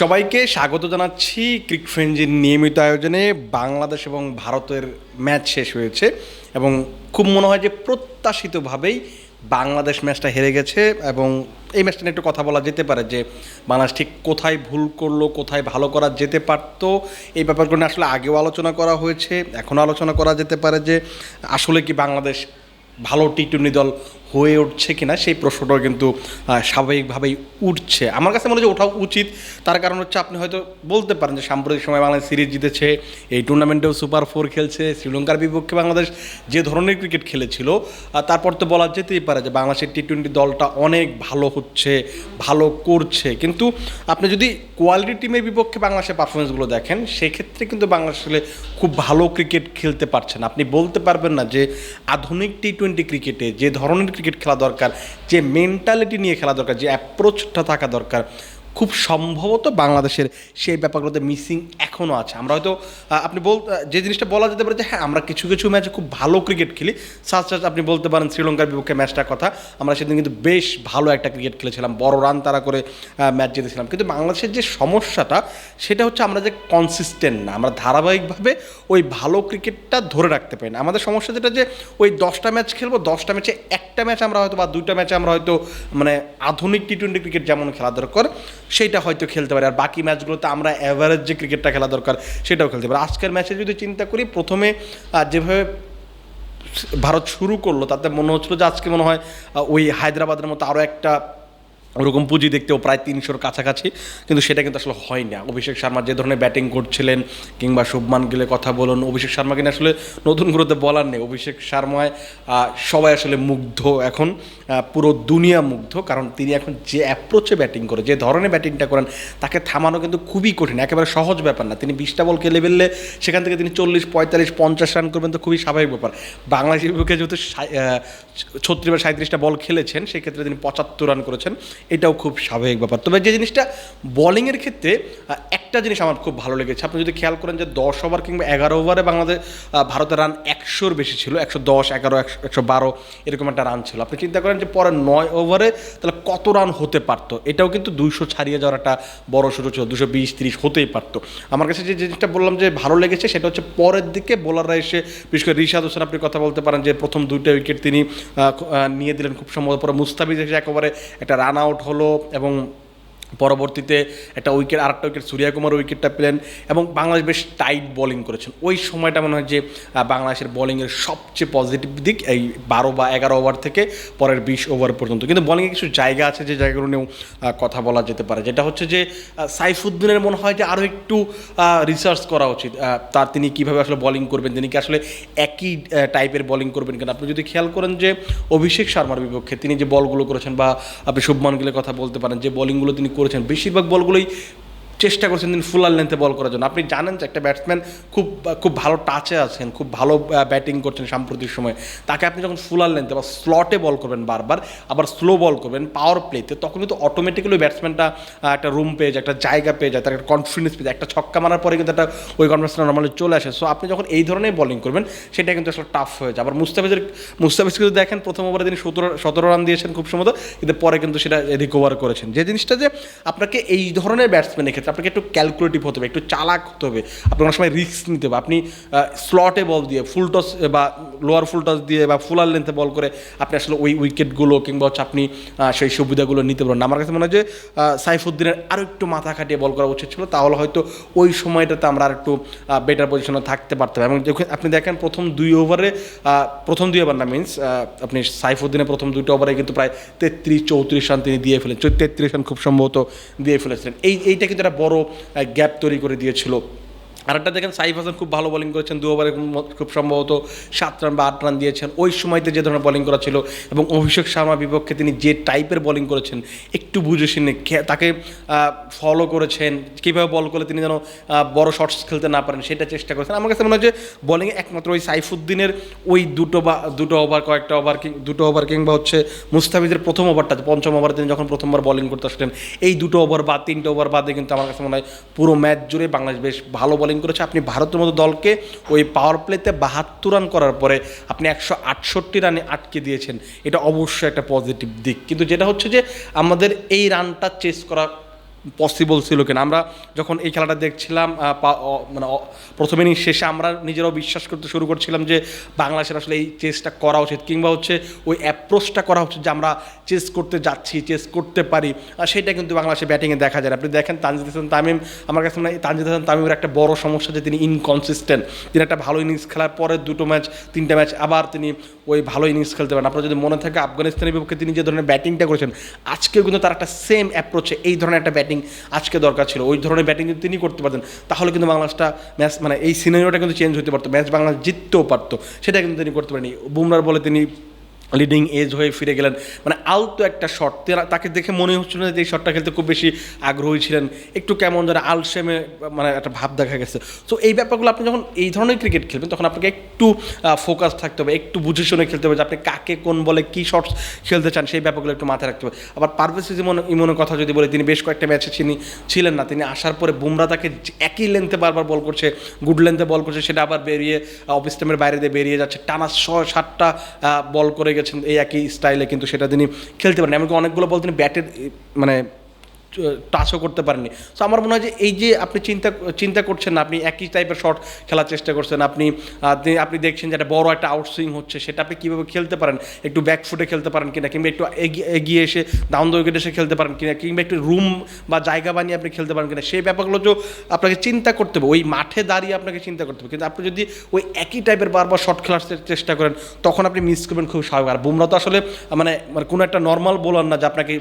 সবাইকে স্বাগত জানাচ্ছি ক্রিক ফ্রেঞ্জির নিয়মিত আয়োজনে বাংলাদেশ এবং ভারতের ম্যাচ শেষ হয়েছে এবং খুব মনে হয় যে প্রত্যাশিতভাবেই বাংলাদেশ ম্যাচটা হেরে গেছে এবং এই ম্যাচটা নিয়ে একটু কথা বলা যেতে পারে যে বাংলাদেশ ঠিক কোথায় ভুল করল, কোথায় ভালো করা যেতে পারতো, এই ব্যাপারগুলো আসলে আগেও আলোচনা করা হয়েছে, এখনও আলোচনা করা যেতে পারে যে আসলে কি বাংলাদেশ ভালো টি টোয়েন্টি দল হয়ে উঠছে কিনা সেই প্রশ্নটাও কিন্তু স্বাভাবিকভাবেই উঠছে। আমার কাছে মনে হয় যে ওঠাও উচিত। তার কারণ হচ্ছে আপনি হয়তো বলতে পারেন যে সাম্প্রতিক সময় বাংলাদেশ সিরিজ জিতেছে, এই টুর্নামেন্টেও সুপার ফোর খেলছে, শ্রীলঙ্কার বিপক্ষে বাংলাদেশ যে ধরনের ক্রিকেট খেলেছিল তারপর তো বলা যেতেই পারে যে বাংলাদেশের টি টোয়েন্টি দলটা অনেক ভালো হচ্ছে, ভালো করছে। কিন্তু আপনি যদি কোয়ালিটি টিমের বিপক্ষে বাংলাদেশের পারফরমেন্সগুলো দেখেন, সেক্ষেত্রে কিন্তু বাংলাদেশ খুব ভালো ক্রিকেট খেলতে পারছেন আপনি বলতে পারবেন না যে আধুনিক টি টোয়েন্টি ক্রিকেটে যে ধরনের ক্রিকেট খেলা দরকার যে মেন্টালিটি নিয়ে খেলা দরকার যে অ্যাপ্রোচটা থাকা দরকার। খুব সম্ভবত বাংলাদেশের সেই ব্যাপারগুলোতে মিসিং এখনও আছে। আমরা হয়তো আপনি বল যে জিনিসটা বলা যেতে পারে যে হ্যাঁ আমরা কিছু কিছু ম্যাচে খুব ভালো ক্রিকেট খেলি। সাজ আপনি বলতে পারেন শ্রীলঙ্কার বিপক্ষে ম্যাচটার কথা। আমরা সেদিন কিন্তু বেশ ভালো একটা ক্রিকেট খেলেছিলাম। বড় রান তারা করে ম্যাচ জিতেছিলাম। কিন্তু বাংলাদেশের যে সমস্যাটা, সেটা হচ্ছে আমরা যে কনসিস্টেন্ট না। আমরা ধারাবাহিকভাবে ওই ভালো ক্রিকেটটা ধরে রাখতে পারি না। আমাদের সমস্যা যেটা যে, ওই দশটা ম্যাচ খেলব, দশটা ম্যাচে একটা ম্যাচ আমরা হয়তো বা দুইটা ম্যাচে আমরা হয়তো মানে আধুনিক টি টোয়েন্টি ক্রিকেট যেমন খেলা দরকার সেইটা হয়তো খেলতে পারে। আর বাকি ম্যাচগুলোতে আমরা অ্যাভারেজ যে ক্রিকেটটা খেলা দরকার, সেটাও খেলতে পারে। আজকের ম্যাচে যদি চিন্তা করি, প্রথমে যেভাবে ভারত শুরু করল, তাতে মনে হচ্ছিল যে আজকে মনে হয় ওই হায়দ্রাবাদের মতো আরও একটা ওরকম পুঁজি দেখতেও প্রায় তিনশোর কাছাকাছি, কিন্তু সেটা কিন্তু আসলে হয় না। অভিষেক শর্মা যে ধরনের ব্যাটিং করছিলেন, কিংবা শুভমান গিলে কথা বলুন, অভিষেক শর্মা কিন্তু আসলে নতুন করে তো বলার নেই। অভিষেক শর্মায় সবাই আসলে মুগ্ধ এখন পুরো দুনিয়া মুগ্ধ, কারণ তিনি এখন যে অ্যাপ্রোচে ব্যাটিং করে, যে ধরনের ব্যাটিংটা করেন, তাকে থামানো কিন্তু খুবই কঠিন, একেবারে সহজ ব্যাপার না। তিনি বিশটা বল খেলে ফেললে, সেখান থেকে তিনি চল্লিশ, পঁয়তাল্লিশ, পঞ্চাশ রান করবেন তো খুবই স্বাভাবিক ব্যাপার। বাংলাদেশের বিপক্ষে যেহেতু ছত্রিশ বা সাঁত্রিশটা বল খেলেছেন, সেক্ষেত্রে তিনি পঁচাত্তর রান করেছেন। এটাও খুব স্বাভাবিক ব্যাপার। তবে যে জিনিসটা বোলিংয়ের ক্ষেত্রে একটা জিনিস আমার খুব ভালো লেগেছে। আপনি যদি খেয়াল করেন যে দশ ওভার কিংবা এগারো ওভারে বাংলাদেশ ভারতের রান একশোর বেশি ছিল, একশো দশ, এগারো, একশো বারো, এরকম একটা রান ছিল। আপনি চিন্তা করেন যে পরে নয় ওভারে তাহলে কত রান হতে পারতো? এটাও কিন্তু দুইশো ছাড়িয়ে যাওয়ার একটা বড় শুরু ছিল, দুশো বিশ, তিরিশ হতেই পারতো। আমার কাছে যে জিনিসটা বললাম যে ভালো লেগেছে, সেটা হচ্ছে পরের দিকে বোলাররা এসে, বিশেষ করে রিশাদ হোসেন আপনি কথা বলতে পারেন যে প্রথম দুইটা উইকেট তিনি নিয়ে দিলেন খুব সম্ভবত। পরে মুস্তাফিজ এসে একেবারে একটা রান আউট হলো এবং পরবর্তীতে একটা উইকেট আর একটা উইকেট সূর্যা কুমার উইকেটটা পেলেন এবং বাংলাদেশ বেশ টাইট বোলিং করেছেন। ওই সময়টা মনে হয় যে বাংলাদেশের বোলিংয়ের সবচেয়ে পজিটিভ দিক এই বারো বা এগারো ওভার থেকে পরের বিশ ওভার পর্যন্ত। কিন্তু বোলিংয়ে কিছু জায়গা আছে যে জায়গাগুলো নিয়েও কথা বলা যেতে পারে। যেটা হচ্ছে যে সাইফুদ্দিনের মনে হয় যে আরও একটু রিসার্চ করা উচিত। তার তিনি কীভাবে আসলে বোলিং করবেন, তিনি কি আসলে একই টাইপের বোলিং করবেন কিনা? আপনি যদি খেয়াল করেন যে, অভিষেক শর্মার বিপক্ষে তিনি যে বলগুলো করেছেন বা আপনি শুভমান গিলের কথা বলতে পারেন, যে বোলিংগুলো তিনি করেছেন। বেশিরভাগ বলগুলোই চেষ্টা করছেন তিনি ফুলার লেন্থে বল করার জন্য। আপনি জানেন যে একটা ব্যাটসম্যান খুব খুব ভালো টাচে আছেন, খুব ভালো ব্যাটিং করছেন সাম্প্রতিক সময়ে। তাকে আপনি যখন ফুলার লেন্থে বা স্লটে বল করবেন বারবার, আবার স্লো বল করবেন পাওয়ার প্লেতে তখন কিন্তু অটোমেটিক্যালি ব্যাটসম্যানটা একটা রুম পেয়ে যায়, একটা জায়গা পেয়ে যায়, তার একটা কনফিডেন্স পেয়ে যায়। একটা ছক্কা মারার পরে কিন্তু একটা ওই কনফিডেন্সটা নর্মালি চলে আসে। সো আপনি যখন এই ধরনের বলিং করবেন, সেটা কিন্তু আসলে টাফ হয়ে যায়। আবার মুস্তাফিজের মুস্তাফিজ কিন্তু দেখেন, প্রথম ওভারে তিনি সতেরো সতেরো রান দিয়েছেন খুব সম্ভবত, কিন্তু পরে কিন্তু সেটা রিকভার করেছেন। যে জিনিসটা যে আপনাকে এই ধরনের ব্যাটসম্যানের ক্ষেত্রে আপনাকে একটু ক্যালকুলেটিভ হতে হবে, একটু চালাক হতে হবে। আপনি অনেক সময় রিস্ক নিতে হবে। আপনি স্লটে বল দিয়ে ফুল টস বা লোয়ার ফুল টস দিয়ে বা ফুলার লেন্থে বল করে আপনি আসলে ওই উইকেটগুলো কিংবা হচ্ছে আপনি সেই সুবিধাগুলো নিতে পারেন আমার কাছে মনে হয় যে সাইফুদ্দিনের আরও একটু মাথা খাটিয়ে বল করা উচিত ছিল। তাহলে হয়তো ওই সময়টাতে আমরা আর একটু বেটার পজিশনে থাকতে পারতাম। এবং আপনি দেখেন প্রথম দুই ওভারে প্রথম দুই ওভার না মিনস আপনি সাইফুদ্দিনের প্রথম দুটো ওভারে কিন্তু প্রায় তেত্রিশ চৌত্রিশ রান তিনি দিয়ে ফেলেন তেত্রিশ রান খুব সম্ভবত দিয়ে ফেলেছিলেন। এই, এইটা কিন্তু একটা বড় গ্যাপ তৈরি করে দিয়েছিল। আরেকটা দেখেন সাইফ হাসান খুব ভালো বোলিং করেছেন, দু ওভারে খুব সম্ভবত সাত রান বা আট রান দিয়েছেন। ওই সময়তে যে ধরনের বোলিং করা ছিল এবং অভিষেক শর্মার বিপক্ষে তিনি যে টাইপের বোলিং করেছেন, একটু বুঝে শুনে তাকে ফলো করেছেন, কীভাবে বল করলে তিনি যেন বড় শর্টস খেলতে না পারেন সেটা চেষ্টা করেছেন। আমার কাছে মনে হয় যে বোলিংয়ে একমাত্র ওই সাইফুদ্দিনের ওই দুটো বা, দুটো ওভার কয়েকটা ওভার দুটো ওভার কিংবা হচ্ছে মুস্তাফিজের প্রথম ওভারটা পঞ্চম ওভারে তিনি যখন প্রথমবার বোলিং করতে আসলেন, এই দুটো ওভার বা তিনটে ওভার বাদে কিন্তু আমার কাছে মনে হয় পুরো ম্যাচ জুড়ে বাংলাদেশ বেশ ভালো বোলিং করেছে। আপনি ভারতের মতো দলকে ওই পাওয়ার প্লেতে বাহাত্তর রান করার পরে আপনি একশো আটষট্টি রানে আটকে দিয়েছেন। এটা অবশ্যই একটা পজিটিভ দিক। কিন্তু যেটা হচ্ছে যে আমাদের এই রানটা চেস করা পসিবল ছিল কিনা। আমরা যখন এই খেলাটা দেখছিলাম মানে প্রথম ইনিংস শেষে আমরা নিজেরাও বিশ্বাস করতে শুরু করছিলাম যে বাংলাদেশের আসলে এই চেসটা করা উচিত কিংবা হচ্ছে ওই অ্যাপ্রোচটা করা উচিত যে আমরা চেস করতে যাচ্ছি চেস করতে পারি। আর সেটা কিন্তু বাংলাদেশের ব্যাটিংয়ে দেখা যায়। আপনি দেখেন তানজিদ হাসান তামিম, আমার কাছে মনে হয় তানজিদ হাসান তামিমের একটা বড় সমস্যা যে তিনি ইনকনসিস্টেন্ট তিনি একটা ভালো ইনিংস খেলার পরে দুটো ম্যাচ তিনটা ম্যাচ আবার তিনি ওই ভালো ইনিংস খেলতে পারেন। আপনার যদি মনে থাকে, আফগানিস্তানের বিপক্ষে তিনি যে ধরনের ব্যাটিংটা করেছেন, আজকেও কিন্তু তার একটা সেম অ্যাপ্রোচে এই ধরনের একটা ব্যাটিং আজকে দরকার ছিল। ওই ধরনের ব্যাটিং যদি তিনি করতে পারতেন, তাহলে কিন্তু বাংলাদেশটা ম্যাচ মানে এই সিনারিওটা কিন্তু চেঞ্জ হতে পারতো। ম্যাচ বাংলাদেশ জিততেও পারতো। সেটা কিন্তু তিনি করতে পারেনি। বুমরার বলে তিনি লিডিং এজ হয়ে ফিরে গেলেন। মানে আলতো একটা শট তাকে দেখে মনে হচ্ছিল যে এই শটটা খেলতে খুব বেশি আগ্রহী ছিলেন। একটু কেমন যেন আলসেমে মানে একটা ভাব দেখা গেছে। তো এই ব্যাপারগুলো আপনি যখন এই ধরনের ক্রিকেট খেলবেন, তখন আপনাকে একটু ফোকাস থাকতে হবে, একটু বুঝে শুনে খেলতে হবে যে আপনি কাকে, কোন বলে কী শটস খেলতে চান, সেই ব্যাপারগুলো একটু মাথায় রাখতে হবে। আবার পারভেজ ইমন ইমনের কথা যদি বলে, তিনি বেশ কয়েকটা ম্যাচে চিনি, ছিলেন না। তিনি আসার পরে বুমরা তাকে একই লেন্থে বারবার বল করছে গুড লেন্থে বল করছে, সেটা আবার বেরিয়ে অফ স্টেমের বাইরে দিয়ে বেরিয়ে যাচ্ছে। টানা ছয়, সাতটা বল করে গেছেন, এই একই স্টাইলে কিন্তু সেটা তিনি খেলতে পারেন। এমনকি অনেকগুলো বল তিনি ব্যাটের মানে টাচও করতে পারেননি। সো আমার মনে হয় যে এই যে আপনি চিন্তা চিন্তা করছেন না, আপনি একই টাইপের শট খেলার চেষ্টা করছেন, আপনি আপনি দেখছেন যে একটা বড় একটা আউটসুইং হচ্ছে, সেটা আপনি কীভাবে খেলতে পারেন? একটু ব্যাক ফুটে খেলতে পারেন কিনা, কিংবা একটু এগিয়ে এগিয়ে এসে ডাউন দ্য উইকেট এসে খেলতে পারেন কিনা, কিংবা একটু রুম বা জায়গা বানিয়ে আপনি খেলতে পারেন কিনা, সেই ব্যাপারগুলো তো আপনাকে চিন্তা করতে হবে। ওই মাঠে দাঁড়িয়ে আপনাকে চিন্তা করতে হবে। কিন্তু আপনি যদি ওই একই টাইপের বারবার শট খেলার চেষ্টা করেন, তখন আপনি মিস করবেন খুব স্বাভাবিক। আর বুমরা তো আসলে মানে মানে কোনো একটা নর্মাল বোলার না যে আপনাকে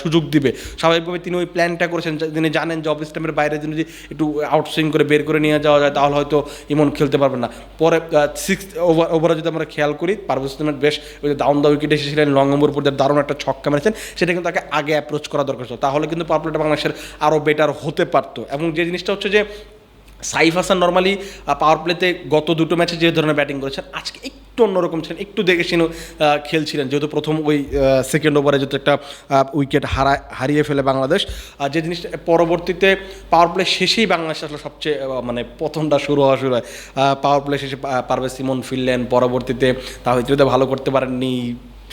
সুযোগ দিবে। স্বাভাবিকভাবে তিনি ওই প্ল্যানটা করেছেন তিনি জানেন যে অফ স্টেমের বাইরে যদি একটু আউটসুইং করে বের করে নিয়ে যাওয়া যায়, তাহলে হয়তো ইমন খেলতে পারবেন না। পরে সিক্স ওভার ওভারে যদি আমরা খেয়াল করি, পারভেজ ইসলামের বেশ ওই যে ডাউন দ্য উইকেট এসেছিলেন লং নম্বর উপর দারুণ একটা ছক্কা মেরেছেন, সেটা কিন্তু তাকে আগে অ্যাপ্রোচ করা দরকার ছিল। তাহলে কিন্তু প্লেটা বাংলাদেশের আরও বেটার হতে পারতো। এবং যে জিনিসটা হচ্ছে যে সাইফ হাসান নর্মালি পাওয়ার প্লেতে গত দুটো ম্যাচে যে ধরনের ব্যাটিং করেছেন, আজকে একটু অন্যরকম ছিলেন, একটু দেখে শুনে খেলছিলেন। যেহেতু প্রথম ওই সেকেন্ড ওভারে যেহেতু একটা উইকেট হারা, হারিয়ে ফেলে বাংলাদেশ। আর যে জিনিসটা, পরবর্তীতে পাওয়ার প্লে শেষেই বাংলাদেশ আসলে সবচেয়ে মানে প্রথমটা শুরু হওয়া শুরু হয়। পাওয়ার প্লে শেষে পারভেজ সিমন ফিরলেন, পরবর্তীতে তাহিদে ভালো করতে পারেননি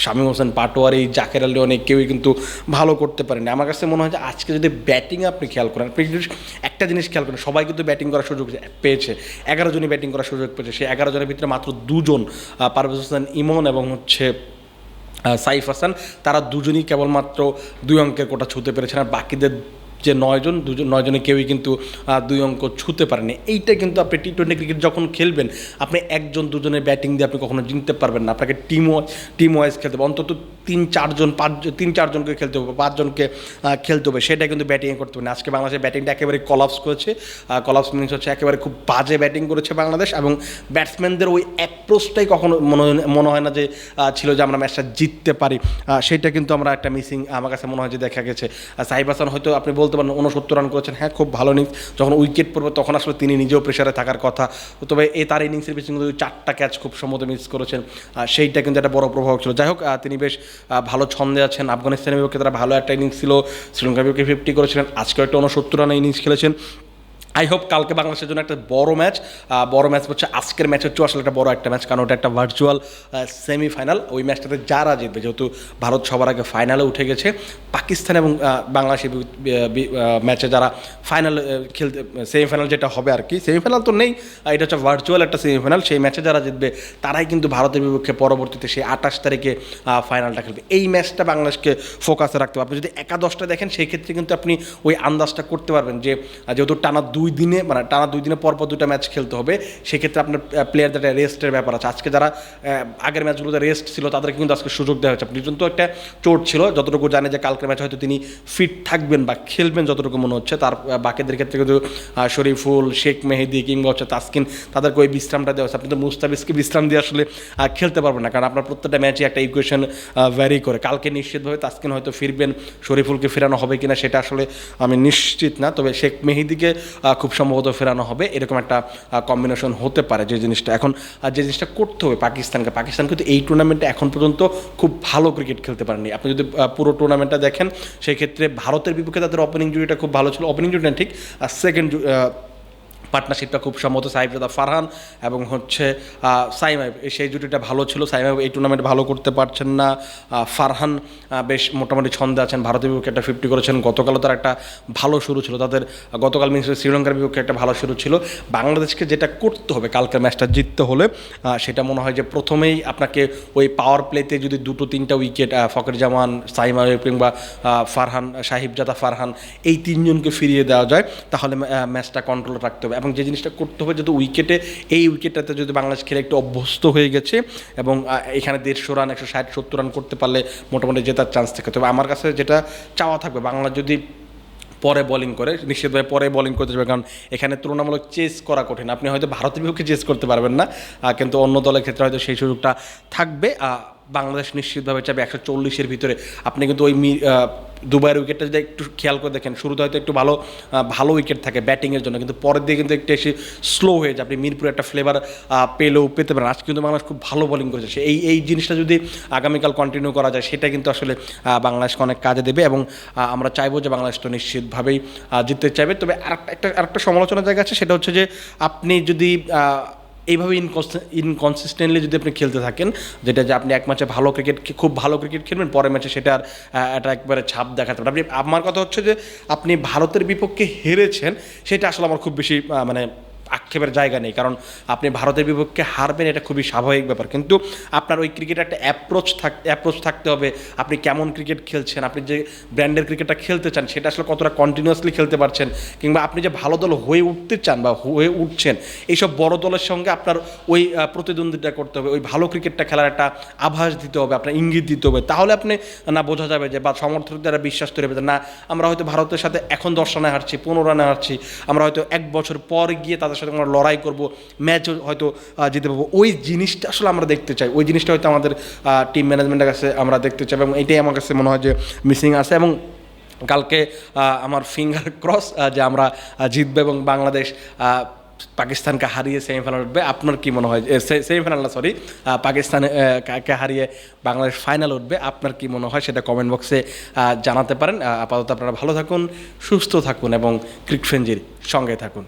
শামীম হোসেন, পাটোয়ারি, জাকের আলী অনেক কেউই কিন্তু ভালো করতে পারেনি। আমার কাছে মনে হয় যে আজকে যদি ব্যাটিং আপনি খেয়াল করেন, আপনি একটা জিনিস খেয়াল করেন, সবাই কিন্তু ব্যাটিং করার সুযোগ পেয়েছে। এগারো জনই ব্যাটিং করার সুযোগ পেয়েছে। সেই এগারো জনের ভিতরে মাত্র দুজন পারভেজ হোসেন, ইমন এবং হচ্ছে সাইফ হাসান, তারা দুজনই কেবলমাত্র দুই অঙ্কের কোটা ছুঁতে পেরেছেন। আর বাকিদের যে নয়জন, দুজন, নয়জনে কেউই কিন্তু দুই অঙ্ক ছুতে পারেনি। এইটা কিন্তু আপনি টি টোয়েন্টি ক্রিকেট যখন খেলবেন, আপনি একজন, দুজনের ব্যাটিং দিয়ে আপনি কখনো জিততে পারবেন না। আপনাকে টিম টিম ওয়াইজ খেলতে হবে। অন্তত তিন, চারজন, পাঁচ, তিন, চারজনকে খেলতে হবে, পাঁচজনকে খেলতে হবে। সেটা কিন্তু ব্যাটিংয়ে করতে হবে না। আজকে বাংলাদেশের ব্যাটিংটা একেবারে কলাপস করেছে। কলাপস মিনিংস হচ্ছে একেবারে খুব বাজে ব্যাটিং করেছে বাংলাদেশ এবং ব্যাটসম্যানদের ওই অ্যাপ্রোচটাই কখনো মনে মনে হয় না যে ছিল যে আমরা ম্যাচটা জিততে পারি। সেটা কিন্তু আমরা একটা মিসিং আমার কাছে মনে হয় যে দেখা গেছে। সাহিব হাসান হয়তো আপনি বলতে পারেন উনসত্তর রান করেছেন। হ্যাঁ খুব ভালো ইনিংস যখন উইকেট পড়বে, তখন আসলে তিনি নিজেও প্রেশারে থাকার কথা। তবে এ তার ইনিংসের পিছনে কিন্তু চারটা ক্যাচ খুব সম্ভবত মিস করেছেন। সেইটা কিন্তু একটা বড় প্রভাব ছিল। যাই হোক তিনি বেশ ভালো ছন্দে আছেন। আফগানিস্তানের বিপক্ষে তারা ভালো একটা ইনিংস ছিল। শ্রীলঙ্কার বিপক্ষে ফিফটি করেছিলেন। আজকেও একটা উনসত্তর রানের ইনিংস খেলেছেন। আই হোপ কালকে বাংলাদেশের জন্য একটা বড় ম্যাচ বড় ম্যাচ হচ্ছে আজকের ম্যাচ হচ্ছে আসলে একটা বড় একটা ম্যাচ কারণ ওটা একটা ভার্চুয়াল সেমিফাইনাল ওই ম্যাচটাতে যারা জিতবে, যেহেতু ভারত সবার আগে ফাইনালে উঠে গেছে, পাকিস্তান এবং বাংলাদেশের ম্যাচে যারা ফাইনাল খেলতে সেমিফাইনাল যেটা হবে আর কি। সেমিফাইনাল তো নেই এটা হচ্ছে ভার্চুয়াল একটা সেমিফাইনাল সেই ম্যাচে যারা জিতবে, তারাই কিন্তু ভারতের বিপক্ষে পরবর্তীতে সেই আঠাশ তারিখে ফাইনালটা খেলবে। এই ম্যাচটা বাংলাদেশকে ফোকাসে রাখতে হবে। আপনি যদি একাদশটা দেখেন, সেই ক্ষেত্রে কিন্তু আপনি ওই আন্দাজটা করতে পারবেন যে যেহেতু টানা দুই দিনে মানে টানা দুই দিনে পর পর দুটো ম্যাচ খেলতে হবে। সেক্ষেত্রে আপনার প্লেয়ারদের একটা রেস্টের ব্যাপার আছে। আজকে যারা আগের ম্যাচগুলোতে রেস্ট ছিল, তাদেরকে কিন্তু আজকে সুযোগ দেওয়া হচ্ছে লিটন তো একটা চোট ছিল, যতটুকু জানে যে কালকের ম্যাচ হয়তো তিনি ফিট থাকবেন বা খেলবেন, যতটুকু মনে হচ্ছে। তার বাকিদের ক্ষেত্রে কিন্তু শরীফুল, শেখ মেহেদি কিংবা হচ্ছে তাসকিন, তাদেরকে ওই বিশ্রামটা দেওয়া হচ্ছে আপনি তো মুস্তাফিজকে বিশ্রাম দিয়ে আসলে খেলতে পারবেন না। কারণ আপনার প্রত্যেকটা ম্যাচে একটা ইকুয়েশন ভ্যারি করে। কালকে নিশ্চিতভাবে তাসকিন হয়তো ফিরবেন, শরীফুলকে ফেরানো হবে কিনা, সেটা আসলে আমি নিশ্চিত না। তবে শেখ মেহেদিকে খুব সম্ভবত ফেরানো হবে। এরকম একটা কম্বিনেশন হতে পারে যে জিনিসটা এখন, আর যে জিনিসটা করতে হবে পাকিস্তানকে। পাকিস্তান কিন্তু এই টুর্নামেন্টে এখন পর্যন্ত খুব ভালো ক্রিকেট খেলতে পারেনি। আপনি যদি পুরো টুর্নামেন্টটা দেখেন সেই ক্ষেত্রে ভারতের বিপক্ষে তাদের ওপেনিং জুড়িটা খুব ভালো ছিল। ওপেনিং জুড়িটা ঠিক, আর সেকেন্ড পার্টনারশিপটা খুব সম্ভবত সাহিবজাদা ফারহান এবং হচ্ছে সাইমাইব সেই জুটিটা ভালো ছিল। সাইমাইব এই টুর্নামেন্ট ভালো করতে পারছেন না। ফারহান বেশ মোটামুটি ছন্দে আছেন। ভারতের বিপক্ষে একটা ফিফটি করেছেন। গতকালও তার একটা ভালো শুরু ছিল। তাদের, গতকাল মিনস শ্রীলঙ্কার বিপক্ষে একটা ভালো শুরু ছিল। বাংলাদেশকে যেটা করতে হবে কালকের ম্যাচটা জিততে হলে সেটা মনে হয় যে প্রথমেই আপনাকে ওই পাওয়ার প্লেতে যদি দুটো, তিনটা উইকেট ফকর জামান সাইমাইব কিংবা ফারহান, সাহিবজাদা ফারহান, এই তিনজনকে ফিরিয়ে দেওয়া যায়, তাহলে ম্যাচটা কন্ট্রোলে রাখতে হবে। এবং যে জিনিসটা করতে হবে, যদি উইকেটে, এই উইকেটটাতে যদি বাংলাদেশ খেলে একটু অভ্যস্ত হয়ে গেছে এবং এখানে দেড়শো রান, একশো ষাট, সত্তর রান করতে পারলে মোটামুটি জেতার চান্স থাকে। তবে আমার কাছে যেটা চাওয়া থাকবে বাংলা যদি পরে বোলিং করে, নিশ্চিতভাবে পরে বোলিং করতে যাবে, কারণ এখানে তুলনামূলক চেস করা কঠিন। আপনি হয়তো ভারতের বিপক্ষে চেস করতে পারবেন না কিন্তু অন্য দলের ক্ষেত্রে হয়তো সেই সুযোগটা থাকবে। বাংলাদেশ নিশ্চিতভাবে চাবে একশো চল্লিশের ভিতরে। আপনি কিন্তু ওই দুবাইয়ের উইকেটটা যদি একটু খেয়াল করে দেখেন, শুরুতে হয়তো একটু ভালো ভালো উইকেট থাকে ব্যাটিংয়ের জন্য, কিন্তু পরের দিকে কিন্তু একটু এসে স্লো হয়ে যায়। আপনি মিরপুরে একটা ফ্লেভার পেলেও পেতে পারেন। আজকে কিন্তু বাংলাদেশ খুব ভালো বোলিং করেছে। এই এই জিনিসটা যদি আগামীকাল কন্টিনিউ করা যায়, সেটা কিন্তু আসলে বাংলাদেশকে অনেক কাজে দেবে এবং আমরা চাইব যে বাংলাদেশ তো নিশ্চিতভাবেই জিততে চাইবে। তবে আরেকটা, একটা, আরেকটা সমালোচনার জায়গা আছে, সেটা হচ্ছে যে আপনি যদি এইভাবে ইনকনসিস্টেন্টলি যদি আপনি খেলতে থাকেন যেটা যে আপনি এক ম্যাচে ভালো ক্রিকেট খুব ভালো ক্রিকেট খেলবেন পরের ম্যাচে সেটা আর আহ, এটা একবারে ছাপ দেখাতে পারেন আপনি আমার কথা হচ্ছে যে আপনি ভারতের বিপক্ষে হেরেছেন সেটা আসলে আমার খুব বেশি মানে আক্ষেপের জায়গা নেই। কারণ আপনি ভারতের বিপক্ষে হারবেন, এটা খুবই স্বাভাবিক ব্যাপার। কিন্তু আপনার ওই ক্রিকেটের একটা অ্যাপ্রোচ থাক অ্যাপ্রোচ থাকতে হবে। আপনি কেমন ক্রিকেট খেলছেন, আপনি যে ব্র্যান্ডের ক্রিকেটটা খেলতে চান, সেটা আসলে কতটা কন্টিনিউয়াসলি খেলতে পারছেন, কিংবা আপনি যে ভালো দল হয়ে উঠতে চান বা হয়ে উঠছেন, এইসব বড় দলের সঙ্গে আপনার ওই প্রতিদ্বন্দ্বিতা করতে হবে। ওই ভালো ক্রিকেটটা খেলার একটা আভাস দিতে হবে, আপনার ইঙ্গিত দিতে হবে। তাহলে আপনি, না, বোঝা যাবে যে বা সমর্থকদের দ্বারা বিশ্বাস তৈরি হবে না, আমরা হয়তো ভারতের সাথে এখন দশ রানে হারছি, পনেরো রানে হারছি, আমরা হয়তো এক বছর পর গিয়ে তাদের সাথে আমরা লড়াই করব ম্যাচ হয়তো জিতে পাবো। ওই জিনিসটা আসলে আমরা দেখতে চাই। ওই জিনিসটা হয়তো আমাদের টিম ম্যানেজমেন্টের কাছে আমরা দেখতে চাই এবং এটাই আমার কাছে মনে হয় যে মিসিং আছে এবং কালকে আমার ফিঙ্গার ক্রস যে আমরা জিতবে এবং বাংলাদেশ পাকিস্তানকে হারিয়ে সেমিফাইনাল উঠবে। আপনার কি মনে হয়? সেমিফাইনাল না সরি পাকিস্তানে পাকিস্তানকে হারিয়ে বাংলাদেশ ফাইনাল উঠবে? আপনার কি মনে হয়? সেটা কমেন্ট বক্সে জানাতে পারেন। আপাতত আপনারা ভালো থাকুন, সুস্থ থাকুন এবং ক্রিক ফ্রেঞ্জির সঙ্গে থাকুন।